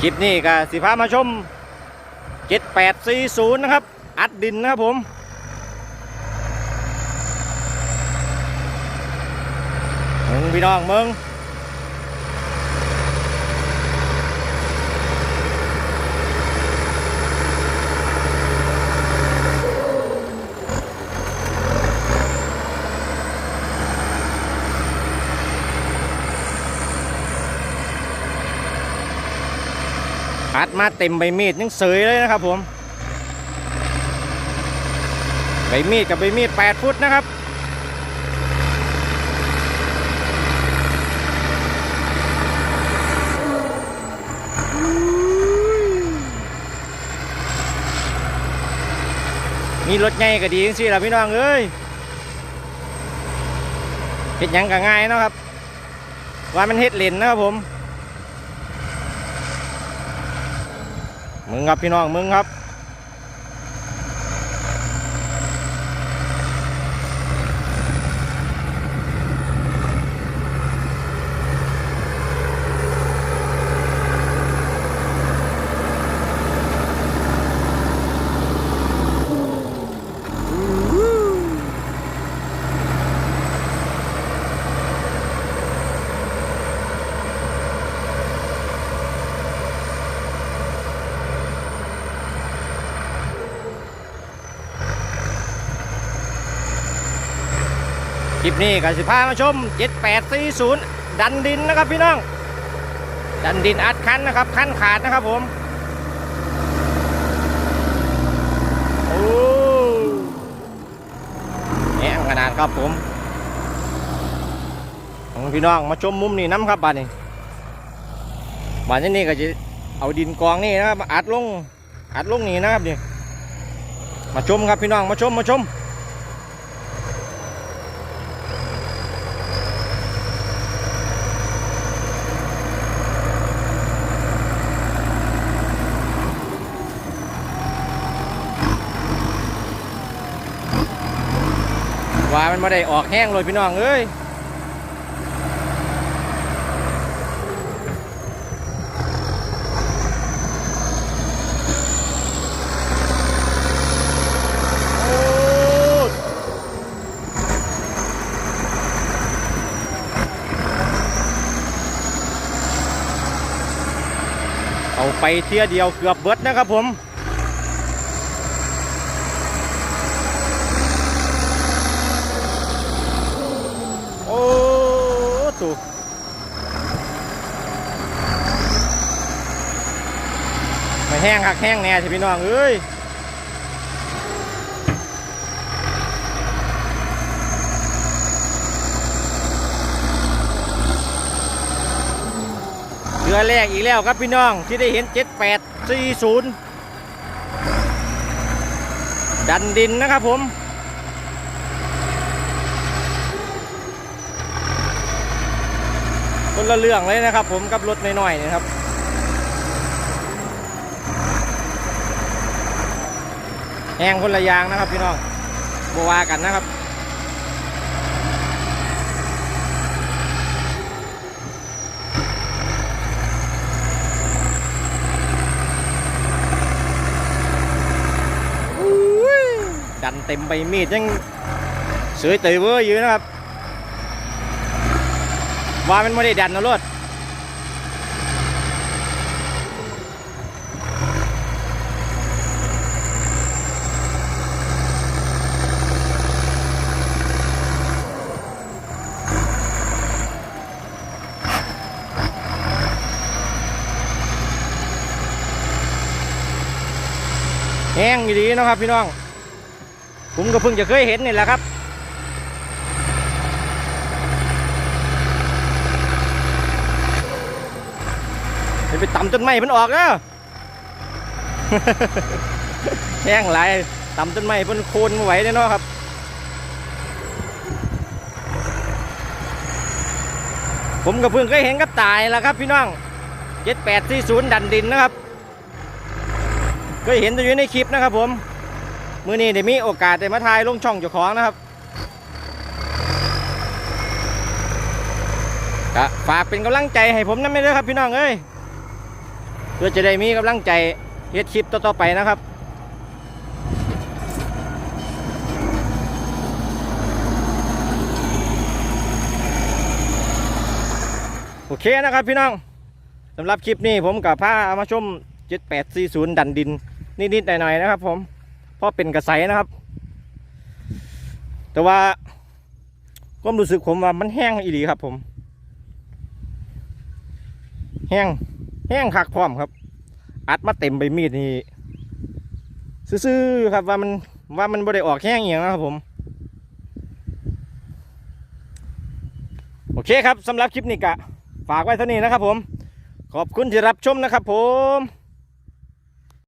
คลิปนี้ก็สิพามาชม 7840 นะครับ อัดดินนะครับผมมึงพี่น้องมึง อัดมาเต็มใบมีดยังเสยเลยนะครับผม ใบมีดกับใบมีด 8 ฟุตนะครับมีรถใหญ่ก็ดีจังสิล่ะพี่น้องเอ้ยเฮ็ดยังก็ง่ายเนาะครับว่ามันเฮ็ดเล่นนะครับผม มึงครับพี่น้องมึงครับ ลิปนี้ก็สิพามาชม 7840 ดันดินนะครับพี่น้อง ดันดินอัดคันนะครับ คันขาดนะครับผมโอ้แง่ขนาดครับผมของพี่น้องมาชมมุมนี้น้ำครับบ้านนี้บ้านนี้ก็จะเอาดินกองนี่นะครับอัดลงอัดลงนี่นะครับนี่มาชมครับพี่น้องมาชมมาชม ว่ามันไม่ได้ออกแห้งเลยพี่น้องเอ้ยโอ้เอาไปเที่ยเดียวเกือบเบิดนะครับผม โอ้ถูกไม่ แห้งคักแห้งแน่สิพี่น้องเอ้ยเรือแรกอีกแล้วครับพี่น้องที่ได้เห็น 7840 ดันดินนะครับผมคนละเรื่องเลยนะครับผมกับรถน้อยๆนะครับ แห้งคนละยางนะครับพี่น้องบวากันนะครับดันเต็มใบมีดยังเสยเตยเวอร์อยู่นะครับว่ามันไม่ได้ดันนะรถ แห้งอยู่ดีนะครับพี่น้อง ผมก็เพิ่งจะเคยเห็นนี่แหละครับ ไปต่ำต้นไม้มันออกเด้อแห้งหลายต่ำต้นไม้เพิ่นโคนไหวเลยเนาะครับผมกับเพิ่งเคยเห็นกับตายแล้วครับพี่น้อง 7840 ดันดินนะครับ เคยเห็นตัวอยู่ในคลิปนะครับผมมือนี้ได้มีโอกาสได้มาถ่ายลงช่องเจ้าของนะครับก็ฝากเป็นกำลังใจให้ผมนั่นไม่ด้วยครับพี่น้องเอ้ยเพื่อจะได้มีกำลังใจเฮ็ดคลิปต่อๆไปนะครับโอเคนะครับพี่น้องสำหรับคลิปนี้ผมกับพาเอามาชม 7840 ดันดิน นิดๆหน่อยๆนะครับ ผมเพราะเป็นกระใสนะครับ แต่ว่าความรู้สึกผมว่ามันแห้งอีหลีครับ ผม แห้งแห้งคักพร้อมครับ อัดมาเต็มใบมีดนี่ซื่อๆครับว่ามันว่ามันบ่ได้ออกแห้งอย่างนะครับผมโอเคครับสำหรับคลิปนี้กะฝากไว้เท่านี้นะครับผม ขอบคุณที่รับชมนะครับผม